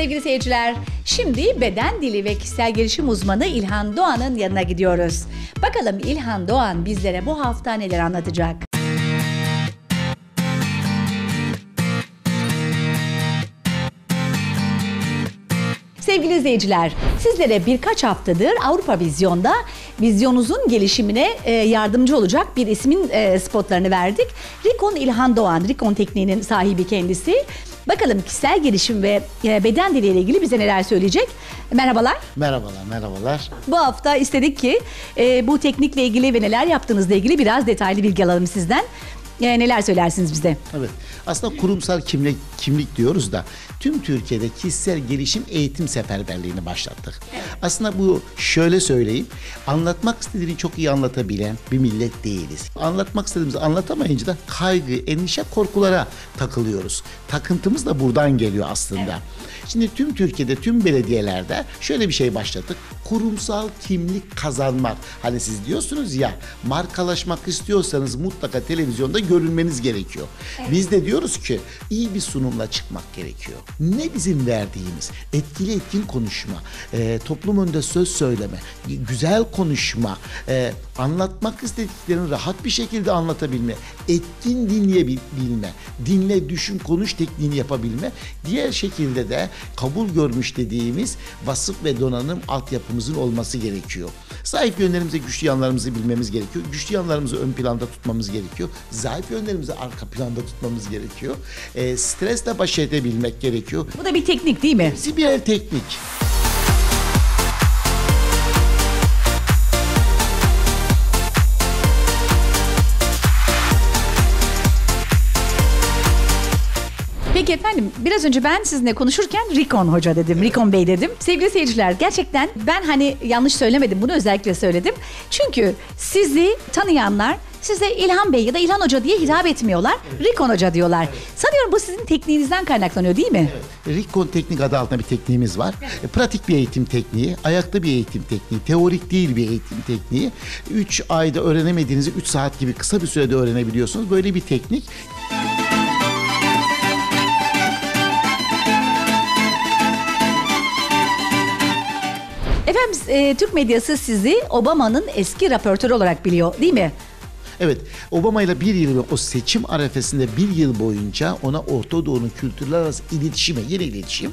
Sevgili seyirciler, şimdi beden dili ve kişisel gelişim uzmanı İlhan Doğan'ın yanına gidiyoruz. Bakalım İlhan Doğan bizlere bu hafta neler anlatacak? Sevgili izleyiciler, sizlere birkaç haftadır Avrupa Vizyon'da vizyonunuzun gelişimine e, yardımcı olacak bir ismin e, spotlarını verdik. Rikon İlhan Doğan, Rikon tekniğinin sahibi kendisi. Bakalım kişisel gelişim ve e, beden diliyle ilgili bize neler söyleyecek. Merhabalar. Merhabalar, merhabalar. Bu hafta istedik ki e, bu teknikle ilgili ve neler yaptığınızla ilgili biraz detaylı bilgi alalım sizden. E, neler söylersiniz bize? Evet. Aslında kurumsal kimlik kimlik diyoruz da tüm Türkiye'de kişisel gelişim eğitim seferberliğini başlattık. Aslında bu şöyle söyleyeyim. Anlatmak istediğini çok iyi anlatabilen bir millet değiliz. Anlatmak istediğimizi anlatamayınca da kaygı, endişe, korkulara takılıyoruz. Takıntımız da buradan geliyor aslında. Şimdi tüm Türkiye'de, tüm belediyelerde şöyle bir şey başlattık. Kurumsal kimlik kazanmak. Hani siz diyorsunuz ya markalaşmak istiyorsanız mutlaka televizyonda görünmeniz gerekiyor. Biz de diyoruz ki iyi bir sunumla çıkmak gerekiyor. Ne bizim verdiğimiz etkili etkin konuşma, e, toplum önünde söz söyleme, güzel konuşma, e, anlatmak istediklerini rahat bir şekilde anlatabilme, etkin dinleyebilme, dinle, düşün, konuş tekniğini yapabilme. Diğer şekilde de kabul görmüş dediğimiz vasıf ve donanım altyapımızın olması gerekiyor. Zayıf yönlerimizi, güçlü yanlarımızı bilmemiz gerekiyor. Güçlü yanlarımızı ön planda tutmamız gerekiyor. Zayıf yönlerimizi arka planda tutmamız gerekiyor. E, stresle baş edebilmek gerekiyor. Bu da bir teknik değil mi? Hepsi birer teknik. Peki efendim biraz önce ben sizinle konuşurken Rikon Hoca dedim, Rikon Bey dedim. Sevgili seyirciler gerçekten ben hani yanlış söylemedim bunu özellikle söyledim. Çünkü sizi tanıyanlar size İlhan Bey ya da İlhan Hoca diye hitap etmiyorlar. Rikon Hoca diyorlar. Sanıyorum bu sizin tekniğinizden kaynaklanıyor değil mi? Rikon teknik adı altında bir tekniğimiz var. E, Pratik bir eğitim tekniği, ayakta bir eğitim tekniği, teorik değil bir eğitim tekniği. 3 ayda öğrenemediğinizi 3 saat gibi kısa bir sürede öğrenebiliyorsunuz. Böyle bir teknik. Efendim e, Türk medyası sizi Obama'nın eski raportörü olarak biliyor değil mi? Evet, Obama ile bir yıl o seçim arefesinde bir yıl boyunca ona Orta Doğu'nun kültürler arası iletişime, yeni iletişim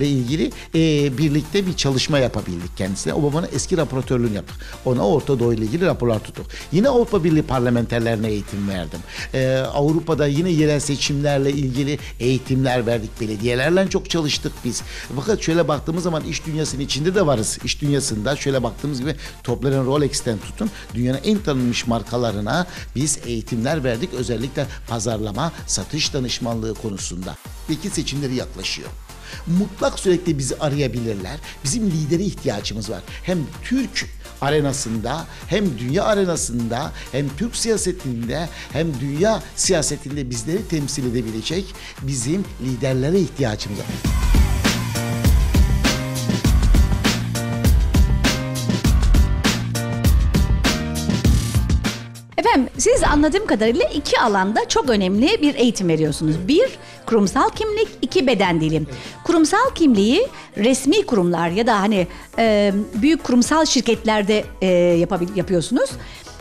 ile ilgili e, birlikte bir çalışma yapabildik kendisine. Obama'nın eski raportörlüğünü yaptık. Ona Orta Doğu ile ilgili raporlar tuttuk. Yine Avrupa Birliği parlamenterlerine eğitim verdim. E, Avrupa'da yine yerel seçimlerle ilgili eğitimler verdik. Belediyelerle çok çalıştık biz. Fakat şöyle baktığımız zaman iş dünyasının içinde de varız. İş dünyasında şöyle baktığımız gibi Toblerone Rolex'ten tutun dünyanın en tanınmış markalarına biz eğitimler verdik. Özellikle pazarlama, satış danışmanlığı konusunda. Peki seçimleri yaklaşıyor mutlak sürekli bizi arayabilirler. Bizim lidere ihtiyacımız var. Hem Türk arenasında hem dünya arenasında hem Türk siyasetinde hem dünya siyasetinde bizleri temsil edebilecek bizim liderlere ihtiyacımız var. Efendim siz anladığım kadarıyla iki alanda çok önemli bir eğitim veriyorsunuz. Bir kurumsal kimlik, iki beden dili. Kurumsal kimliği resmi kurumlar ya da hani e, büyük kurumsal şirketlerde e, yapabil- yapıyorsunuz.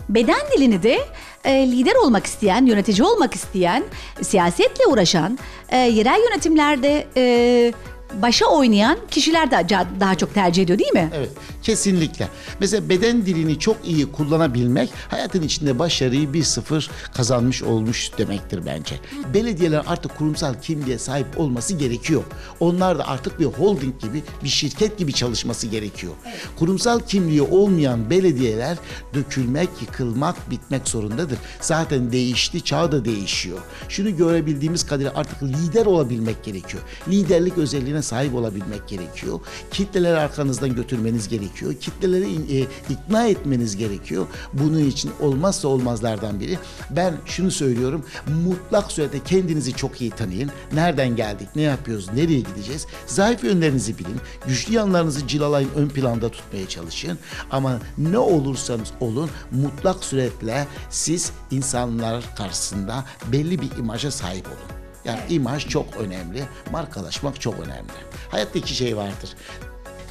Beden dilini de e, lider olmak isteyen, yönetici olmak isteyen, siyasetle uğraşan, e, yerel yönetimlerde e, başa oynayan kişiler de daha çok tercih ediyor değil mi? Evet, kesinlikle. Mesela beden dilini çok iyi kullanabilmek hayatın içinde başarıyı bir sıfır kazanmış olmuş demektir bence. Belediyeler artık kurumsal kimliğe sahip olması gerekiyor. Onlar da artık bir holding gibi, bir şirket gibi çalışması gerekiyor. Kurumsal kimliği olmayan belediyeler dökülmek, yıkılmak, bitmek zorundadır. Zaten değişti, çağ da değişiyor. Şunu görebildiğimiz kadarıyla artık lider olabilmek gerekiyor. Liderlik özelliğine sahip olabilmek gerekiyor. Kitleleri arkanızdan götürmeniz gerekiyor. Kitleleri e, ikna etmeniz gerekiyor. Bunun için olmazsa olmazlardan biri. Ben şunu söylüyorum. Mutlak surette kendinizi çok iyi tanıyın. Nereden geldik, ne yapıyoruz, nereye gideceğiz? Zayıf yönlerinizi bilin. Güçlü yanlarınızı cilalayın, ön planda tutmaya çalışın. Ama ne olursanız olun mutlak suretle siz insanlar karşısında belli bir imaja sahip olun. Yani imaj çok önemli, markalaşmak çok önemli. Hayatta iki şey vardır.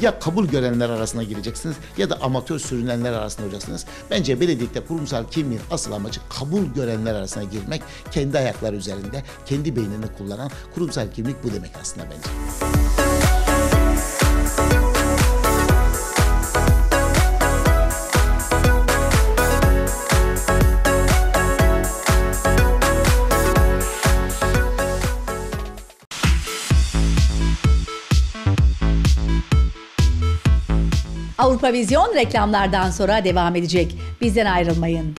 Ya kabul görenler arasına gireceksiniz ya da amatör sürünenler arasında olacaksınız. Bence belediyelikte kurumsal kimliğin asıl amacı kabul görenler arasına girmek, kendi ayakları üzerinde, kendi beynini kullanan kurumsal kimlik bu demek aslında bence. Avrupa Vizyon reklamlardan sonra devam edecek. Bizden ayrılmayın.